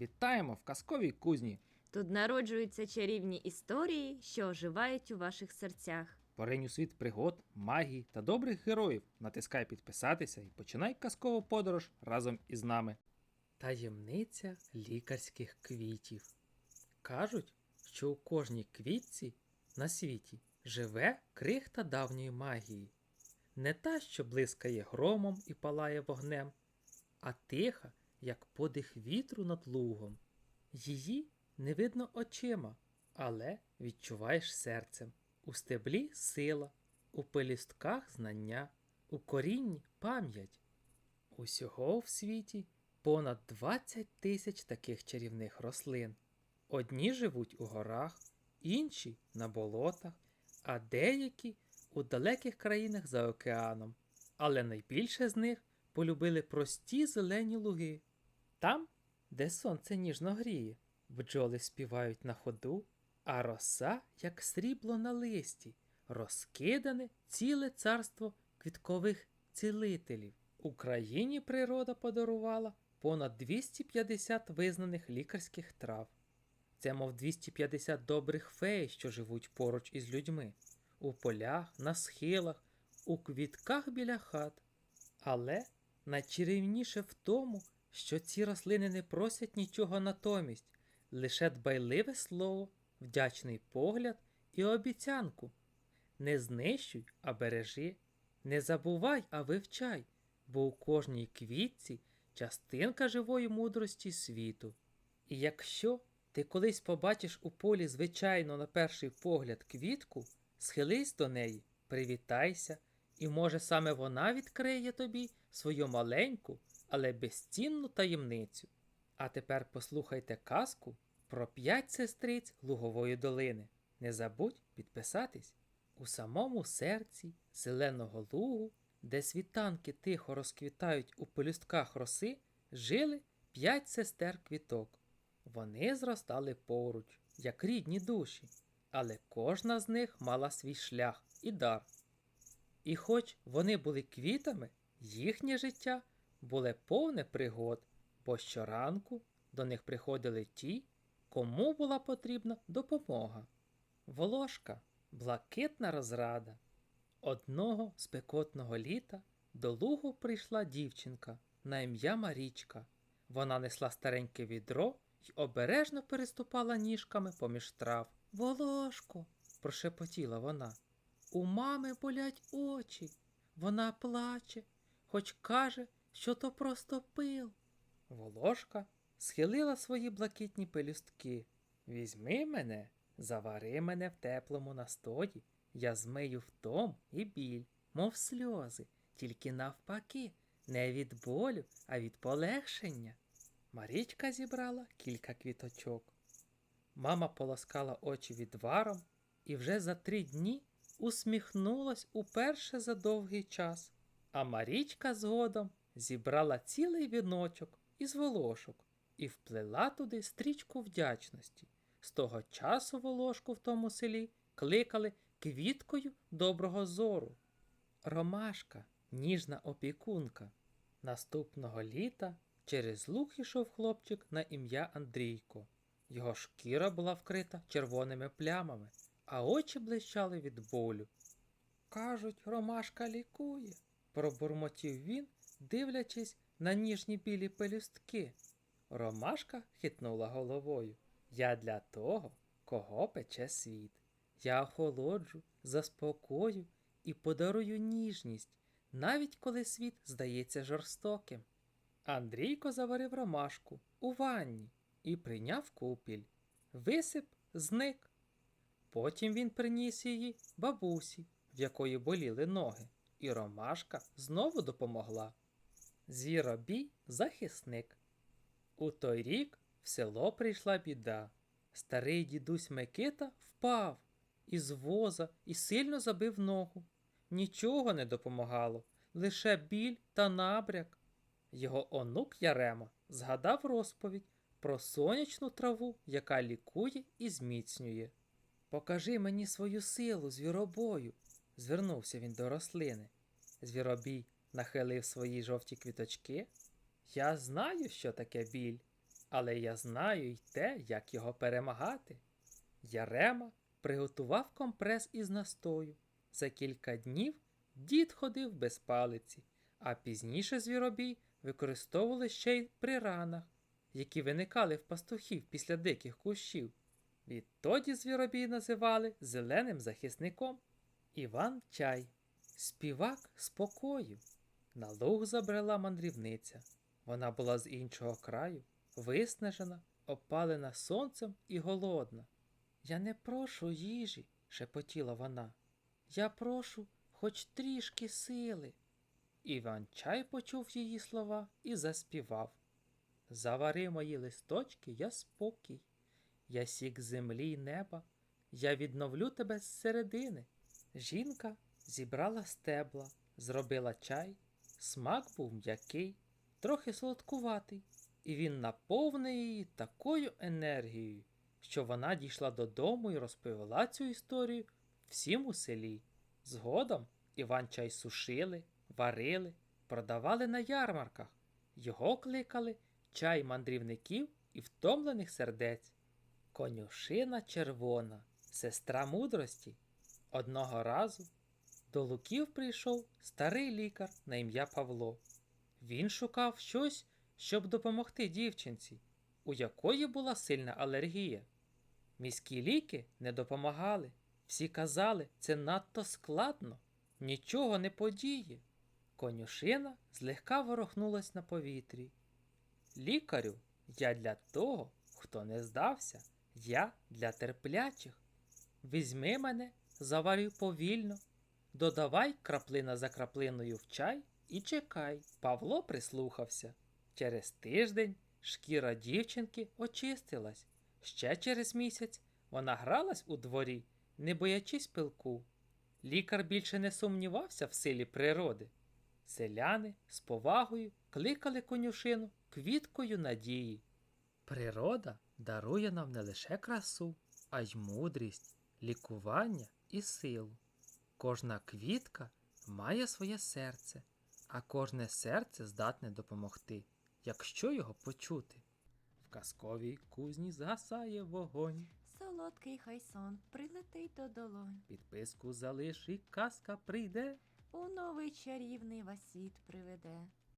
Вітаємо в казковій кузні. Тут народжуються чарівні історії, що оживають у ваших серцях. Поринь у світ пригод, магії та добрих героїв. Натискай підписатися і починай казкову подорож разом із нами. Таємниця лікарських квітів. Кажуть, що у кожній квітці на світі живе крихта давньої магії. Не та, що блискає громом і палає вогнем, а тиха, як подих вітру над лугом. Її не видно очима, але відчуваєш серцем. У стеблі сила, у пелюстках знання, у корінні пам'ять. Усього в світі понад 20 тисяч таких чарівних рослин. Одні живуть у горах, інші на болотах, а деякі у далеких країнах за океаном. Але найбільше з них полюбили прості зелені луги. Там, де сонце ніжно гріє, бджоли співають на ходу, а роса, як срібло на листі, розкидане ціле царство квіткових цілителів. Україні природа подарувала понад 250 визнаних лікарських трав. Це, мов 250 добрих фей, що живуть поруч із людьми, у полях, на схилах, у квітках біля хат. Але найчарівніше в тому, що ці рослини не просять нічого натомість, лише дбайливе слово, вдячний погляд і обіцянку. Не знищуй, а бережи, не забувай, а вивчай, бо у кожній квітці частинка живої мудрості світу. І якщо ти колись побачиш у полі звичайно на перший погляд квітку, схились до неї, привітайся, і може саме вона відкриє тобі свою маленьку, але безцінну таємницю. А тепер послухайте казку про п'ять сестриць Лугової долини. Не забудь підписатись. У самому серці зеленого лугу, де світанки тихо розквітають у пелюстках роси, жили п'ять сестер квіток. Вони зростали поруч, як рідні душі, але кожна з них мала свій шлях і дар. І хоч вони були квітами, їхнє життя було повне пригод, бо щоранку до них приходили ті, кому була потрібна допомога. Волошка блакитна розрада. Одного спекотного літа до лугу прийшла дівчинка на ім'я Марічка. Вона несла стареньке відро й обережно переступала ніжками поміж трав. Волошко, прошепотіла вона. У мами болять очі. Вона плаче, хоч каже, що то просто пил. Волошка схилила свої блакитні пелюстки. Візьми мене, завари мене в теплому настої, я змию втом і біль, мов сльози, тільки навпаки, не від болю, а від полегшення. Марічка зібрала кілька квіточок. Мама полоскала очі відваром і вже за три дні усміхнулась уперше за довгий час. А Марічка згодом зібрала цілий віночок із волошок і вплела туди стрічку вдячності. З того часу волошку в тому селі кликали квіткою доброго зору. Ромашка, ніжна опікунка. Наступного літа через луг ішов хлопчик на ім'я Андрійко. Його шкіра була вкрита червоними плямами, а очі блищали від болю. Кажуть, ромашка лікує, пробурмотів він, дивлячись на ніжні білі пелюстки. Ромашка хитнула головою. Я для того, кого пече світ. Я охолоджу, заспокою і подарую ніжність, навіть коли світ здається жорстоким. Андрійко заварив ромашку у ванні і прийняв купіль. Висип зник. Потім він приніс її бабусі, в якої боліли ноги, і ромашка знову допомогла. Звіробій захисник. У той рік в село прийшла біда. Старий дідусь Микита впав із воза і сильно забив ногу. Нічого не допомагало, лише біль та набряк. Його онук Ярема згадав розповідь про сонячну траву, яка лікує і зміцнює. Покажи мені свою силу, звіробою, звернувся він до рослини. Звіробій нахилив свої жовті квіточки. Я знаю, що таке біль. але я знаю й те, як його перемагати. Ярема приготував компрес із настою. За кілька днів дід ходив без палиці, а пізніше звіробій використовували ще й при ранах, які виникали в пастухів після диких кущів. Відтоді звіробій називали зеленим захисником. Іван Чай, співак спокою. На луг забрела мандрівниця. Вона була з іншого краю, виснажена, опалена сонцем і голодна. Я не прошу їжі, шепотіла вона. Я прошу хоч трішки сили. Іван Чай почув її слова і заспівав. Завари мої листочки, я спокій, я сік землі й неба, я відновлю тебе з середини. Жінка зібрала стебла, зробила чай, смак був м'який, трохи солодкуватий, і він наповнив її такою енергією, що вона дійшла додому і розповіла цю історію всім у селі. Згодом Іван чай сушили, варили, продавали на ярмарках. Його кликали чай мандрівників і втомлених сердець. Конюшина червона, сестра мудрості. Одного разу до Луків прийшов старий лікар на ім'я Павло. Він шукав щось, щоб допомогти дівчинці, у якої була сильна алергія. Міські ліки не допомагали. Всі казали, це надто складно, нічого не подіє. Конюшина злегка ворохнулась на повітрі. Лікарю, я для того, хто не здався, я для терплячих. Візьми мене, заварюй повільно, додавай краплина за краплиною в чай і чекай. Павло прислухався. Через тиждень шкіра дівчинки очистилась. Ще через місяць вона гралась у дворі, не боячись пилку. Лікар більше не сумнівався в силі природи. Селяни з повагою кликали конюшину квіткою надії. Природа дарує нам не лише красу, а й мудрість, лікування і силу. Кожна квітка має своє серце, а кожне серце здатне допомогти, якщо його почути. В казковій кузні згасає вогонь. Солодкий хай сон прилетить до долонь. Підписку залиш і казка прийде. У новий чарівний вас світ приведе.